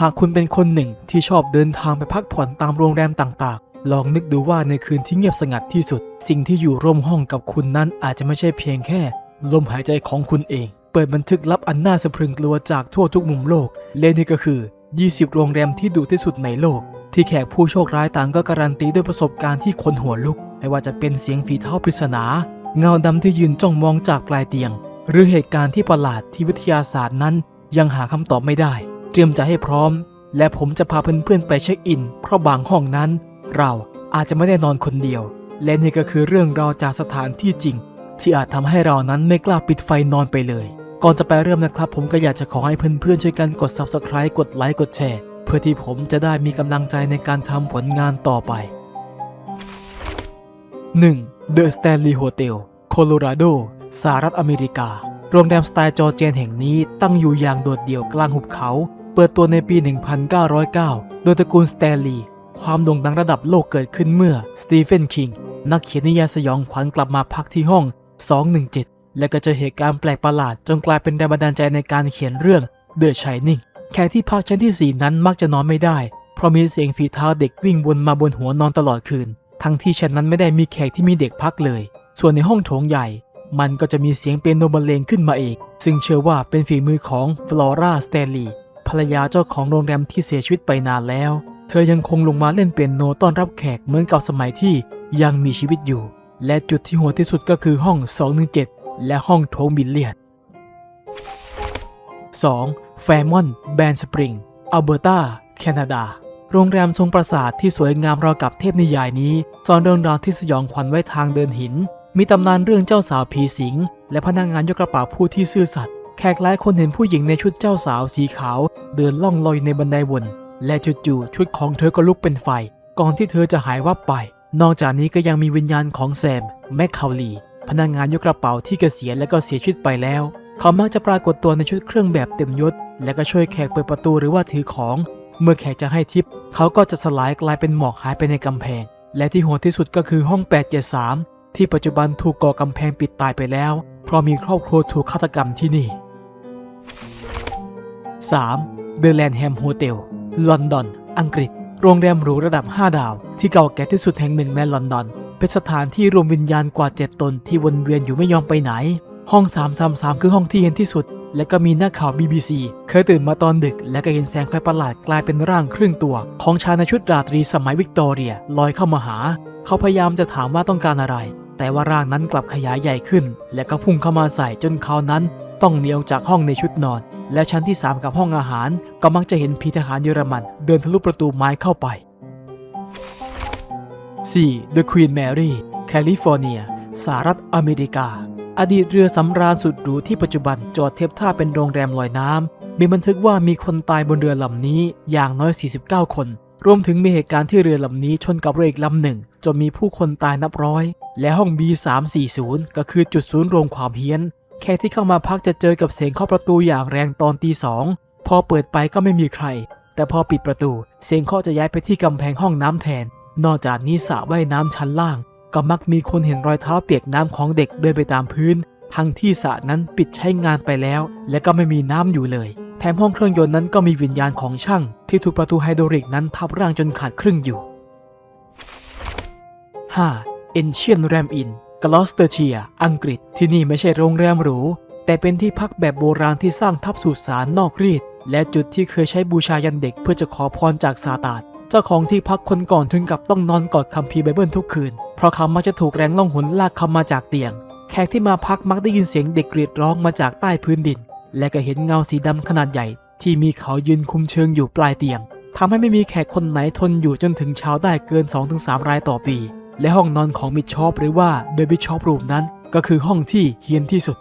หากคุณเป็นคนหนึ่งที่ชอบเดินทางไปพักผ่อนตามโรงแรมต่างๆ ลองนึกดูว่าในคืนที่เงียบสงัดที่สุด สิ่งที่อยู่ร่วมห้องกับคุณนั้นอาจจะไม่ใช่เพียงแค่ ลมหายใจของคุณเอง เปิดบันทึกลับอันน่าสะพรึงกลัวจากทั่วทุกมุมโลก และนี่ก็คือ 20 โรงแรมที่ดุที่สุดในโลก ที่แขกผู้โชคร้ายต่างก็การันตีด้วยประสบการณ์ที่ขนหัวลุก ไม่ว่าจะเป็นเสียงฝีเท้าปริศนา เงาดำที่ยืนจ้องมองจากปลายเตียง หรือเหตุการณ์ที่ประหลาดที่วิทยาศาสตร์นั้น ยังหาคำตอบไม่ได้ เตรียมใจให้พร้อม และผมจะพาเพื่อนๆไปเช็คอิน เพราะบางห้องนั้น เราอาจจะไม่ได้นอนคนเดียว และนี่ก็คือเรื่องราวจากสถานที่จริง ที่อาจทำให้เรานั้นไม่กล้าปิดไฟนอนไปเลย ก่อนจะไปเริ่มนะครับ ผมก็อยากจะขอให้เพื่อนๆช่วยกันกด subscribe กดไลค์กดแชร์เพื่อที่ผมจะได้มีกำลังใจในการทำผลงานต่อไป 1. The Stanley Hotel โคโลราโดสหรัฐอเมริกา โรงแรมสไตล์จอร์เจียนแห่งนี้ตั้งอยู่อย่างโดดเดี่ยวกลางหุบเขา เปิดตัวในปี 1909 โดยตระกูลสแตนลีย์ความโด่งดังระดับโลกเกิดขึ้นเมื่อสตีเฟนคิงนักเขียนนิยายสยองขวัญกลับมาพักที่ห้อง 217 และก็เจอเหตุการณ์แปลกประหลาด จนกลายเป็นแรงบันดาลใจในการเขียนเรื่อง The Shining แขกที่พักชั้นที่ 4 นั้นมักจะนอนไม่ได้ เพราะมีเสียงฝีเท้าเด็กวิ่งวนมาบนหัวนอนตลอดคืน ทั้งที่ชั้นนั้นไม่ได้มีแขกที่มีเด็กพักเลย ส่วนในห้องโถงใหญ่ มันก็จะมีเสียงเปียโนบรรเลงขึ้นมาเอง ซึ่งเชื่อว่าเป็นฝีมือของฟลอร่าสเตลลี ภรรยาเจ้าของโรงแรมที่เสียชีวิตไปนานแล้ว เธอยังคงลงมาเล่นเปียโนต้อนรับแขกเหมือนกับสมัยที่ยังมีชีวิตอยู่ และจุดที่โหดที่สุดก็คือห้อง 217 และห้องโถงบิลเลียด 2. แฟมอนแบนสปริงอัลเบอร์ตาแคนาดา โรงแรมทรงปราสาทที่สวยงามราวกับเทพนิยายนี้ซ่อนเรื่องราวที่สยองขวัญไว้ทางเดินหิน มีตำนานเรื่องเจ้าสาวผีสิง และพนักงงานยกกระเป๋าผู้ที่ซื่อสัตย์ กหลายคนเห็นผู้หญิงในชุดเจ้าสาวสีขาว เดินล่องลอยในบันไดวน และจู่ๆชุดของเธอก็ลุกเป็นไฟ ก่อนที่เธอจะหายวับไป นอกจากนี้ก็ยังมีวิญญาณของแซม แมคคาลีพนักงงานยกกระเป๋าที่เกษียณและก็เสียชีวิตไปแล้ว เขามักจะปรากฏตัวในชุดเครื่องแบบเต็มยศ และก็ช่วยแขกเปิดประตูหรือว่าถือของ เมื่อแขกจะให้ทิป เขาก็จะสลายกลายเป็นหมอกหายไปในกำแพง และที่โหดที่สุดก็คือห้อง 873 ที่ปัจจุบันถูกก่อกำแพงปิดตายไปแล้ว เพราะมีครอบครัวถูกฆาตกรรมที่นี่ 3. The Landham Hotel ลอนดอน อังกฤษ โรงแรมหรูระดับ 5 ดาว ที่เก่าแก่ที่สุดแห่งหนึ่งในลอนดอน เป็นสถานที่รวมวิญญาณกว่า 7 ตนที่วนเวียนอยู่ไม่ยอมไปไหน ห้อง 333 คือห้องที่เย็นที่สุด และก็มีนักข่าว BBC เคยตื่นมาตอนดึก และก็เห็นแสงไฟประหลาดกลายเป็นร่างครึ่งตัว ของชายในชุดราตรีสมัยวิกตอเรียลอยเข้ามาหา เขาพยายามจะถามว่าต้องการอะไร แต่ว่าร่างนั้นกลับขยายใหญ่ขึ้น และก็พุ่งเข้ามาใส่จนเขานั้น ต้องหนีออกจากห้องในชุดนอน และชั้นที่ 3 กับห้องอาหารก็มักจะเห็นพีทหารเยอรมัน เดินทะลุประตูไม้เข้าไป 4. The Queen Mary แคลิฟอร์เนีย สหรัฐอเมริกา อดีตเรือสำราญสุดหรูที่ปัจจุบันจอดเทียบท่าเป็นโรงแรมลอยน้ำ มีบันทึกว่ามีคนตายบนเรือลำนี้อย่างน้อย 49 คน รวมถึงมีเหตุการณ์ที่เรือลำนี้ชนกับเรืออีกลำหนึ่งจนมีผู้คนตายนับร้อย และห้อง B340 ก็คือจุดศูนย์รวมความเฮี้ยน แค่ที่เข้ามาพักจะเจอกับเสียงเคาะประตูอย่างแรงตอนตีสอง พอเปิดไปก็ไม่มีใคร แต่พอปิดประตู เสียงเคาะจะย้ายไปที่กำแพงห้องน้ำแทน นอกจากนี้สระว่ายน้ำชั้นล่าง ก็มักมีคนเห็นรอยเท้าเปียกน้ำของเด็กเดินไปตามพื้น ทั้งที่สระนั้นปิดใช้งานไปแล้ว และก็ไม่มีน้ำอยู่เลย แถมห้องเครื่องยนต์นั้นก็มีวิญญาณของช่าง ที่ถูกประตูไฮโดรลิกนั้นทับร่างจนขาดครึ่งอยู่ 5. Ancient Ram Inn กลอสเตอร์เชีย อังกฤษ ที่นี่ไม่ใช่โรงแรมหรู แต่เป็นที่พักแบบโบราณที่สร้างทับสุสานนอกรีด และจุดที่เคยใช้บูชายันเด็กเพื่อจะขอพรจากซาตานเจ้าของที่พักคนก่อนถึงกับต้องนอนกอดคัมภีร์ไบเบิลทุกคืน เพราะเขามักจะถูกแรงล่องหนลากเขามาจากเตียง แขกที่มาพักมักได้ยินเสียงเด็กกรีดร้องมาจากใต้พื้นดิน และก็เห็นเงาสีดำขนาดใหญ่ ที่มีเขายืนคุมเชิงอยู่ปลายเตียงทำให้ไม่มีแขกคนไหนทนอยู่จนถึงเช้าได้เกิน 2-3 รายต่อปี และห้องนอนของมิชชอปหรือว่าเดอะบิชชอปรูมนั้นก็คือห้องที่เฮี้ยนที่สุด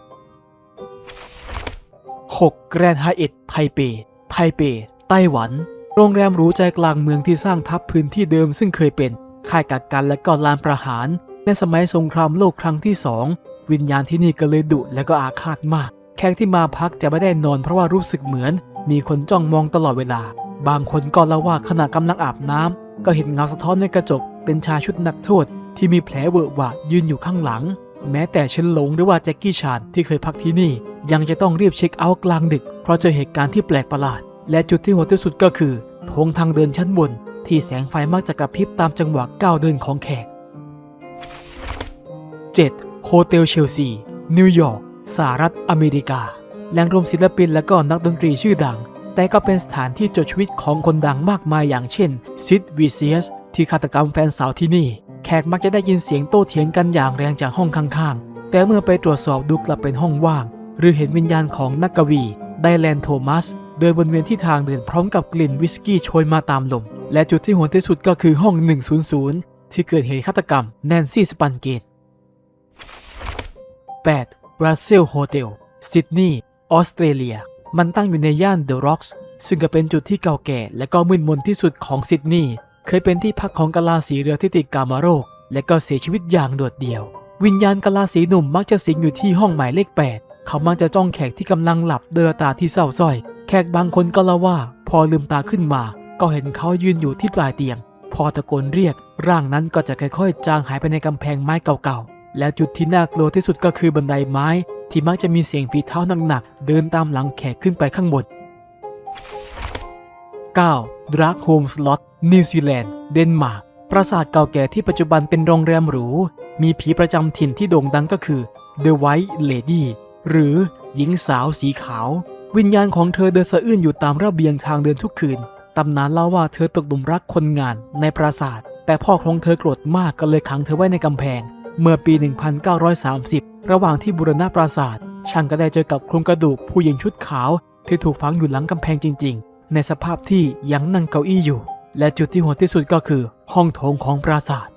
6. แกรนด์ไฮเอ็ดไทเป ไทเป ไต้หวัน โรงแรมหรูใจกลางเมืองที่สร้างทับพื้นที่เดิมซึ่งเคยเป็น ค่ายกักกันและก็ลานประหาร ในสมัยสงครามโลกครั้งที่สอง วิญญาณที่นี่ก็เลยดุและก็อาฆาตมาก แขกที่มาพักจะไม่ได้นอนเพราะว่ารู้สึกเหมือน มีคนจ้องมองตลอดเวลา บางคนก็เล่าว่าขณะกำลังอาบน้ำก็เห็นเงาสะท้อนในกระจก เป็นชายชุดนักโทษที่มีแผลเวอะหวะยืนอยู่ข้างหลัง แม้แต่เชนหลงหรือว่าแจ็คกี้ชานที่เคยพักที่นี่ ยังจะต้องรีบเช็คเอาท์กลางดึก เพราะเจอเหตุการณ์ที่แปลกประหลาด และจุดที่โหดที่สุดก็คือโถงทางเดินชั้นบน ที่แสงไฟมักจะกระพริบตามจังหวะก้าวเดินของแขก 7. โฮเทลเชลซีนิวยอร์กสหรัฐอเมริกา แหล่งรวมศิลปินและก็นักดนตรีชื่อดัง แต่ก็เป็นสถานที่จดชีวิตของคนดังมากมายอย่างเช่นซิดวิเซียส ที่ฆาตกรรมแฟนสาวที่นี่ แขกมักจะได้ยินเสียงโต้เถียงกันอย่างแรงจากห้องข้างๆ แต่เมื่อไปตรวจสอบดูกลับเป็นห้องว่าง หรือเห็นวิญญาณของนักกวีไดแลนโทมัส เดินวนเวียนที่ทางเดินพร้อมกับกลิ่นวิสกี้โชยมาตามลม และจุดที่โหดที่สุดก็คือห้อง 100 ที่เกิดเหตุฆาตกรรมแนนซี่สปันเกต 8. บราซิลโฮเทลซิดนีย์ออสเตรเลีย มันตั้งอยู่ในย่านเดอะร็อกส์ซึ่งก็เป็นจุดที่เก่าแก่และก็มึนมนที่สุดของซิดนีย์ เคยเป็นที่พักของกะลาสีเรือที่ติดกามาโรค และก็เสียชีวิตอย่างโดดเดี่ยว วิญญาณกะลาสีหนุ่มมักจะสิงอยู่ที่ห้องหมายเลข 8 เขามักจะจ้องแขกที่กำลังหลับด้วยตาที่เศร้าส้อย แขกบางคนก็เล่าว่า พอลืมตาขึ้นมา ก็เห็นเขายืนอยู่ที่ปลายเตียง พอตะโกนเรียก ร่างนั้นก็จะค่อยๆ จางหายไปในกำแพงไม้เก่าๆ และจุดที่น่ากลัวที่สุดก็คือบันไดไม้ ที่มักจะมีเสียงฝีเท้าหนักๆเดินตามหลังแขกขึ้นไปข้างบน 9. ดรักโฮมสล็อตนิวซีแลนด์ เดนมาร์ก ปราสาทเก่าแก่ที่ปัจจุบันเป็นโรงแรมหรู มีผีประจำถิ่นที่โด่งดังก็คือ The White Lady หรือหญิงสาวสีขาว วิญญาณของเธอเดินสะอื้นอยู่ตามระเบียงทางเดินทุกคืน ตำนานเล่าว่าเธอตกหลุมรักคนงานในปราสาท แต่พ่อของเธอโกรธมากก็เลยขังเธอไว้ในกำแพง เมื่อปี 1930 ระหว่างที่บูรณะปราสาทช่างก็ได้เจอกับโครงกระดูกผู้หญิงชุดขาวที่ถูกฝังอยู่หลังกำแพงจริง ๆ ในสภาพที่ยังนั่งเก้าอี้อยู่ และจุดที่โหดที่สุดก็คือ ห้องโถงของปราสาท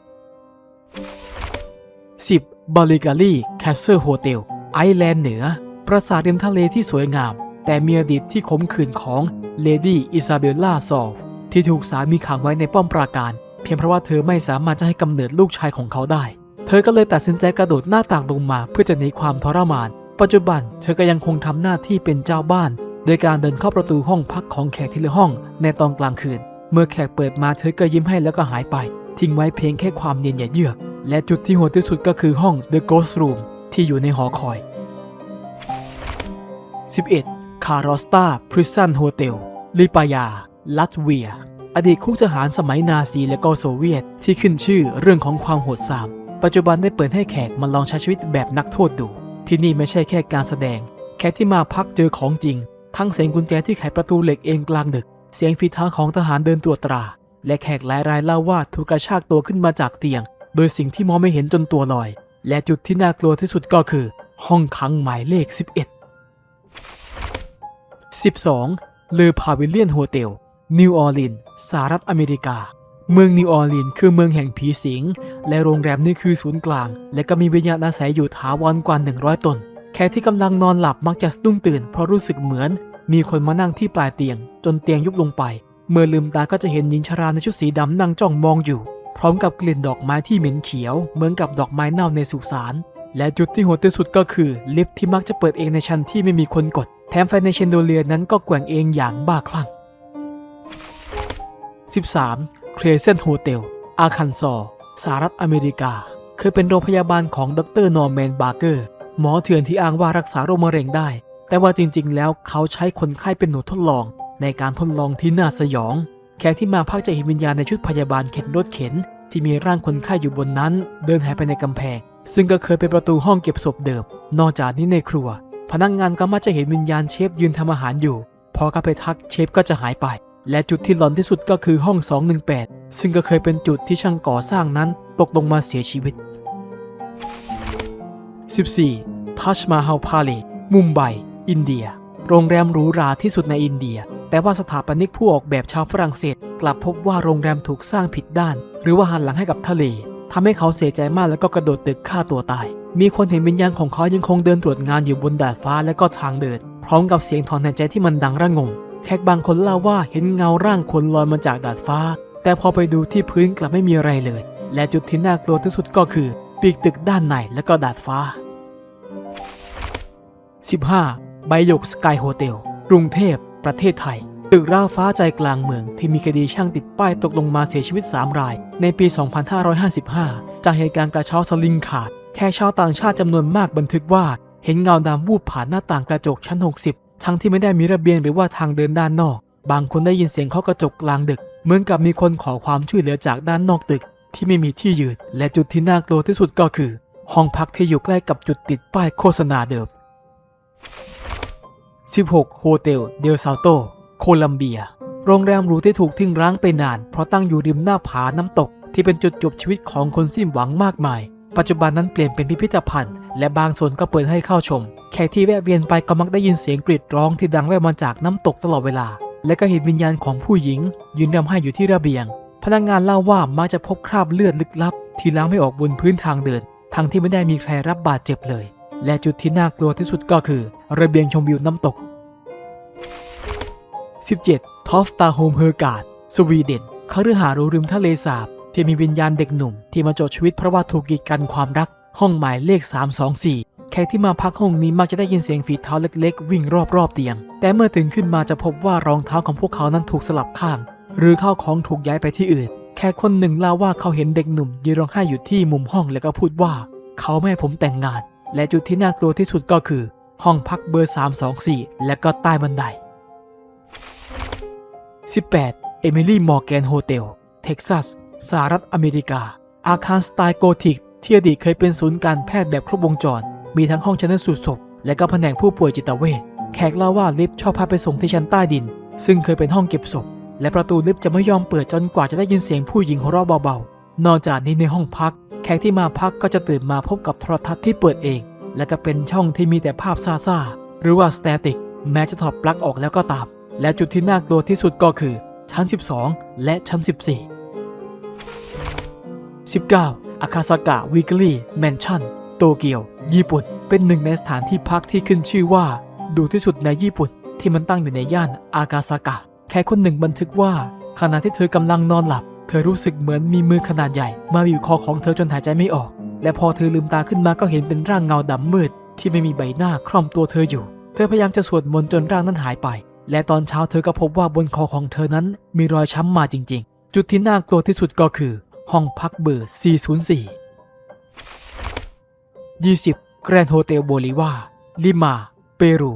10. บาลิกาลีแคสเซิลโฮเทลไอแลนด์เหนือ ปราสาทริมทะเลที่สวยงาม แต่มีอดีตที่ขมขื่นของเลดี้อิซาเบลล่าซอลที่ถูกสามีขังไว้ในป้อมปราการ เพียงเพราะว่าเธอไม่สามารถจะให้กำเนิดลูกชายของเขาได้ เธอก็เลยตัดสินใจกระโดดหน้าต่างลงมาเพื่อจะหนีความทรมาน ปัจจุบันเธอก็ยังคงทำหน้าที่เป็นเจ้าบ้าน โดยการเดินเข้าประตูห้องพักของแขกทีละห้องในตอนกลางคืน เมื่อแขกเปิดมาเธอก็ยิ้มให้แล้วก็หายไป ทิ้งไว้เพียงแค่ความเนียนอย่เยือก และจุดที่โหดที่สุดก็คือห้อง The Ghost Room ที่อยู่ในหอคอย 11. คารอสตาพริซันโฮเทลลิปายา ลัตเวีย อดีตคุกทหารสมัยนาซีและก็โซเวียต ที่ขึ้นชื่อเรื่องของความโหดสาม ปัจจุบันได้เปิดให้แขกมาลองใช้ชีวิตแบบนักโทษดู ที่นี่ไม่ใช่แค่การแสดง แขกที่มาพักเจอของจริง ทั้งเสียงกุญแจที่ไขประตูเหล็กเองกลางดึก เสียงฝีเท้าของทหารเดินตรวจตรา และแขกหลายรายเล่าว่าถูกกระชากตัวขึ้นมาจากเตียง โดยสิ่งที่มองไม่เห็นจนตัวลอย และจุดที่น่ากลัวที่สุดก็คือ ห้องขังหมายเลข 11 12. เลอพาวิเลียนโฮเทลนิวออร์ลีนส์สหรัฐอเมริกา เมืองนิวออร์ลีนส์คือเมืองแห่งผีสิง และโรงแรมนี่คือศูนย์กลาง และก็มีวิญญาณอาศัยอยู่ถาวรกว่า 100 ตน แขกที่กำลังนอนหลับมักจะสะดุ้งตื่น เพราะรู้สึกเหมือน มีคนมานั่งที่ปลายเตียง จนเตียงยุบลงไป เมื่อลืมตาก็จะเห็นหญิงชราในชุดสีดำนั่งจ้องมองอยู่ พร้อมกับกลิ่นดอกไม้ที่เหม็นเขียว เหมือนกับดอกไม้เน่าในสุสานและจุดที่โหดที่สุดก็คือ ลิฟต์ที่มักจะเปิดเองในชั้นที่ไม่มีคนกด แถมไฟในเชนโดเลียนั้นก็แกว่งเองอย่างบ้าคลั่ง 13. เครเซนโฮเทล อาคันซอสหรัฐอเมริกา เคยเป็นโรงพยาบาลของดรนอร์แมนบาร์เกอร์ หมอเถื่อนที่อ้างว่ารักษาโรคมะเร็งได้ แต่ว่าจริงๆ แล้วเขาใช้คนไข้เป็นหนูทดลอง ในการทดลองที่น่าสยอง แขกที่มาพักจะเห็นวิญญาณในชุดพยาบาลเข็นรถเข็น ที่มีร่างคนไข้อยู่บนนั้น เดินหายไปในกำแพง ซึ่งก็เคยเป็นประตูห้องเก็บศพเดิม นอกจากนี้ในครัว พนักงงานก็มักจะเห็นวิญญาณเชฟยืนทำอาหารอยู่ พอเข้าไปทักเชฟก็จะหายไป และจุดที่หลอนที่สุดก็คือห้อง 218 ซึ่งก็เคยเป็นจุดที่ช่างก่อสร้างนั้น ตกลงมาเสียชีวิต 14. ทัชมาฮาลพาเลมุมไบ อินเดีย โรงแรมหรูหราที่สุดในอินเดีย แต่ว่าสถาปนิกผู้ออกแบบชาวฝรั่งเศส กลับพบว่าโรงแรมถูกสร้างผิดด้าน หรือว่าหันหลังให้กับทะเลทำให้เขาเสียใจมากแล้วก็กระโดดตึกฆ่าตัวตาย มีคนเห็นวิญญาณของเขายังคงเดินตรวจงานอยู่บนดาดฟ้าและก็ทางเดิน พร้อมกับเสียงถอนหายใจที่มันดังระงม แขกบางคนเล่าว่าเห็นเงาร่างคนลอยมาจากดาดฟ้า แต่พอไปดูที่พื้นกลับไม่มีอะไรเลย และจุดที่น่ากลัวที่สุดก็คือ ปีกตึกด้านในและก็ดาดฟ้า 15. ใบหยกสกายโฮเทล กรุงเทพ ประเทศไทย ตึกร่าฟ้าใจกลางเมือง ที่มีคดีช่างติดป้ายตกลงมาเสียชีวิต 3 ราย ในปี 2555 จากเหตุการณ์กระเช้าสลิงขาด แค่ชาวต่างชาติจำนวนมากบันทึกว่า เห็นเงาดำวูบผ่านหน้าต่างกระจกชั้น 60 ทั้งที่ไม่ได้มีระเบียงหรือว่าทางเดินด้านนอก บางคนได้ยินเสียงเคาะกระจกกลางดึก เหมือนกับมีคนขอความช่วยเหลือจากด้านนอกตึก ที่ไม่มีที่ยืน และจุดที่น่ากลัวที่สุดก็คือ ห้องพักที่อยู่ใกล้กับจุดติดป้ายโฆษณาเดิม 16 โฮเทล เดลซาโต โคลัมเบีย โรงแรมหรูที่ถูกทิ้งร้างไปนาน เพราะตั้งอยู่ริมหน้าผาน้ำตก ที่เป็นจุดจบชีวิตของคนสิ้นหวังมากมาย ปัจจุบันนั้นเปลี่ยนเป็นพิพิธภัณฑ์ และบางส่วนก็เปิดให้เข้าชม แขกที่แวะเวียนไปก็มักได้ยินเสียงกรีดร้องที่ดังแว่วมาจากน้ำตกตลอดเวลา และก็เห็นวิญญาณของผู้หญิง ยืนรำไห้อยู่ที่ระเบียง พนักงานเล่าว่ามักจะพบคราบเลือดลึกลับ ที่ล้างไม่ออกบนพื้นทางเดิน ทั้งที่ไม่ได้มีใครรับบาดเจ็บเลย และจุดที่น่ากลัวที่สุดก็คือ ระเบียงชมวิวน้ำตก 17. ทอฟตาโฮมเฮอร์การ์ดสวีเดนคฤหาสน์หรูริมทะเลสาบ ที่มีวิญญาณเด็กหนุ่ม ที่มาจบชีวิตเพราะว่าถูกกีดกันความรัก ห้องหมายเลข 324 แขกที่มาพักห้องนี้มักจะได้ยินเสียงฝีเท้าเล็กๆ วิ่งรอบๆเตียง แต่เมื่อตื่นขึ้นมาจะพบว่ารองเท้าของพวกเขานั้นถูกสลับข้าง หรือข้าวของถูกย้ายไปที่อื่น แขกคนหนึ่งเล่าว่าเขาเห็นเด็กหนุ่มยืนร้องไห้อยู่ที่มุมห้องแล้วก็พูดว่า เขาไม่ให้ผมแต่งงาน และจุดที่น่ากลัวที่สุดก็คือ ห้องพักเบอร์ 324 และก็ใต้บันได 18. เอมิลี่มอร์แกนโฮเทล เท็กซัส สหรัฐอเมริกา อาคารสไตล์โกธิก ที่อดีตเคยเป็นศูนย์การแพทย์แบบครบวงจร มีทั้งห้องชันสูตรศพ และก็แผนกผู้ป่วยจิตเวช แขกเล่าว่าลิฟต์ชอบพาไปส่งที่ชั้นใต้ดิน ซึ่งเคยเป็นห้องเก็บศพ และประตูลิฟต์จะไม่ยอมเปิดจนกว่าจะได้ยินเสียงผู้หญิงหัวเราะเบาๆ นอกจากนี้ในห้องพัก แขกที่มาพักก็จะตื่นมาพบกับโทรทัศน์ที่เปิดเอง และก็เป็นช่องที่มีแต่ภาพซ่าๆหรือว่าสแตติกแม้จะถอดปลั๊กออกแล้วก็ตาม และจุดที่น่ากลัวที่สุดก็คือ ชั้น 12 และชั้น 14 19. อาคาซากะวิกลี่แมนชั่นโตเกียว ญี่ปุ่น เป็นหนึ่งในสถานที่พักที่ขึ้นชื่อว่า ดูที่สุดในญี่ปุ่น ที่มันตั้งอยู่ในย่านอากาซากะ แค่คนหนึ่งบันทึกว่า ขณะที่เธอกำลังนอนหลับ เธอรู้สึกเหมือนมีมือขนาดใหญ่ มาบีบคอของเธอจนหายใจไม่ออก และพอเธอลืมตาขึ้นมาก็เห็นเป็นร่างเงาดำมืด ที่ไม่มีใบหน้าคล่อมตัวเธออยู่ เธอพยายามจะสวดมนต์จนร่างนั้นหายไป และตอนเช้าเธอก็พบว่าบนคอของเธอนั้นมีรอยช้ำมาจริง ๆ จุดที่น่ากลัวที่สุดก็คือ ห้องพักเบอร์ 404 20 แกรนด์โฮเทลโบลิวา ลิมา เปรู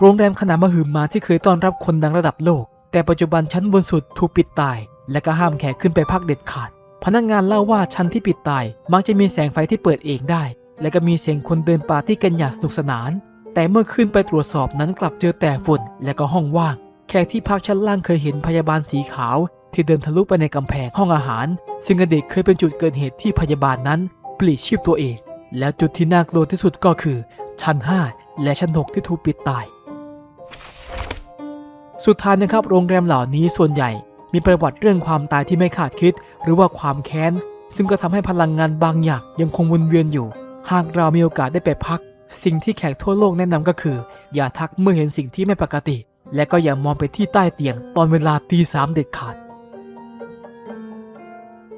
โรงแรมขนาดมหึมาที่เคยต้อนรับคนดังระดับโลก แต่ปัจจุบันชั้นบนสุดถูกปิดตาย และก็ห้ามแขกขึ้นไปพักเด็ดขาด พนักงานเล่าว่าชั้นที่ปิดตาย มักจะมีแสงไฟที่เปิดเองได้ และก็มีเสียงคนเดินปาร์ตี้กันอย่างสนุกสนาน แต่เมื่อขึ้นไปตรวจสอบนั้นกลับเจอแต่ฝุ่นและก็ห้องว่าง แขกที่พักชั้นล่างเคยเห็นพยาบาลสีขาว ที่เดินทะลุไปในกำแพงห้องอาหาร ซึ่งอดีตเคยเป็นจุดเกิดเหตุที่พยาบาลนั้นปลีกชีพตัวเอง แล้วจุดที่น่ากลัวที่สุดก็คือ ชั้น 5 และชั้น 6 ที่ถูกปิดตาย สุดท้ายนะครับโรงแรมเหล่านี้ส่วนใหญ่ มีประวัติเรื่องความตายที่ไม่คาดคิด หรือว่าความแค้น ซึ่งก็ทำให้พลังงานบางอย่างยังคงวนเวียนอยู่ หากเรามีโอกาสได้ไปพัก สิ่งที่แขกทั่วโลกแนะนำก็คือ อย่าทักเมื่อเห็นสิ่งที่ไม่ปกติ และก็อย่ามองไปที่ใต้เตียงตอนเวลาตีสามเด็ดขาด